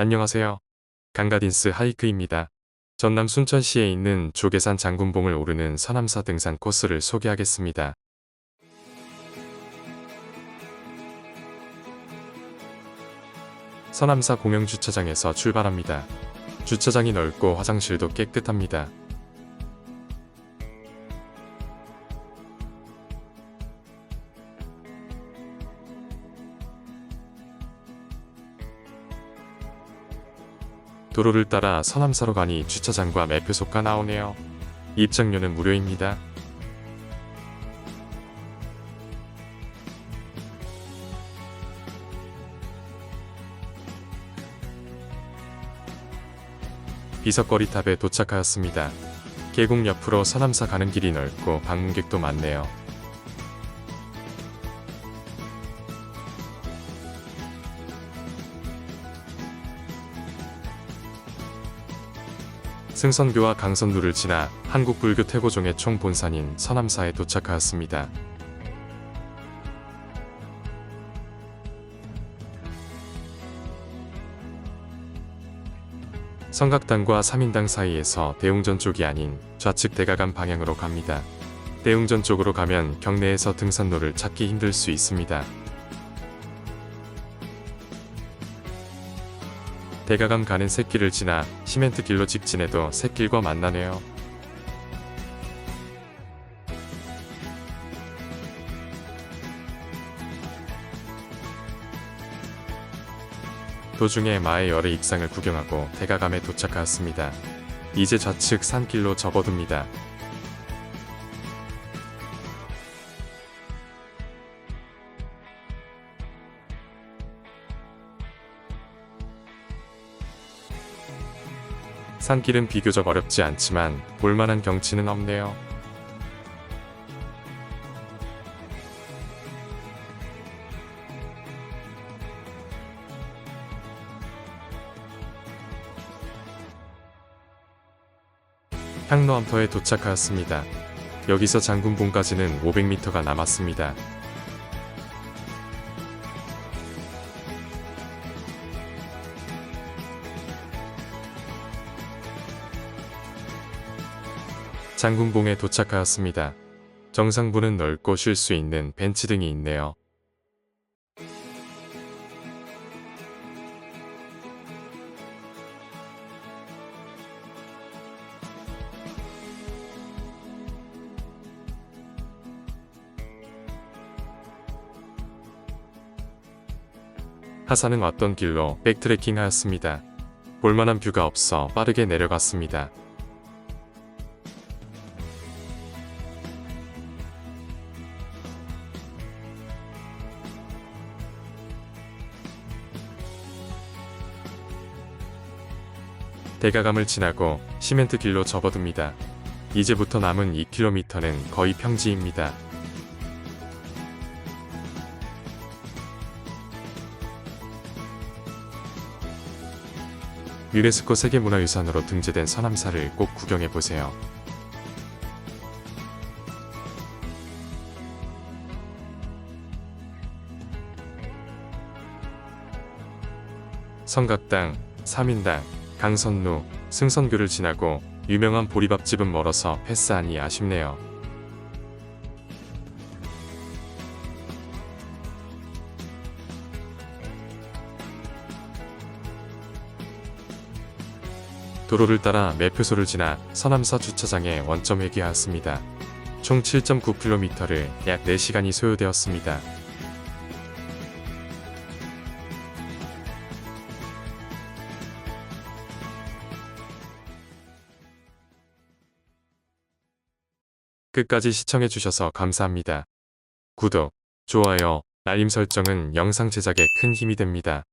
안녕하세요. 강가딘스 하이크입니다. 전남 순천시에 있는 조계산 장군봉을 오르는 서남사 등산 코스를 소개하겠습니다. 서남사 공영주차장에서 출발합니다. 주차장이 넓고 화장실도 깨끗합니다. 도로를 따라 서남사로 가니 주차장과 매표소가 나오네요. 입장료는 무료입니다. 비석거리 탑에 도착하였습니다. 계곡 옆으로 서남사 가는 길이 넓고 방문객도 많네요. 승선교와 강선루를 지나 한국불교 태고종의 총본산인 서남사에 도착하였습니다. 성각당과 삼인당 사이에서 대웅전 쪽이 아닌 좌측 대가간 방향으로 갑니다. 대웅전 쪽으로 가면 경내에서 등산로를 찾기 힘들 수 있습니다. 대가감 가는 샛길을 지나 시멘트 길로 직진해도 샛길과 만나네요. 도중에 마의 열의 입상을 구경하고 대가감에 도착하였습니다. 이제 좌측 산길로 접어듭니다. 산길은 비교적 어렵지 않지만 볼만한 경치는 없네요. 향로암터에 도착하였습니다. 여기서 장군봉까지는 500m가 남았습니다. 장군봉에 도착하였습니다. 정상부는 넓고 쉴 수 있는 벤치 등이 있네요. 하산은 왔던 길로 백트래킹 하였습니다. 볼만한 뷰가 없어 빠르게 내려갔습니다. 대가감을 지나고 시멘트 길로 접어듭니다. 이제부터 남은 2km는 거의 평지입니다. 유네스코 세계문화유산으로 등재된 서남사를 꼭 구경해보세요. 성각당, 삼인당, 강선루, 승선교를 지나고 유명한 보리밥집은 멀어서 패스하니 아쉽네요. 도로를 따라 매표소를 지나 서남사 주차장에 원점 회귀하였습니다. 총 7.9km를 약 4시간이 소요되었습니다. 끝까지 시청해주셔서 감사합니다. 구독, 좋아요, 알림 설정은 영상 제작에 큰 힘이 됩니다.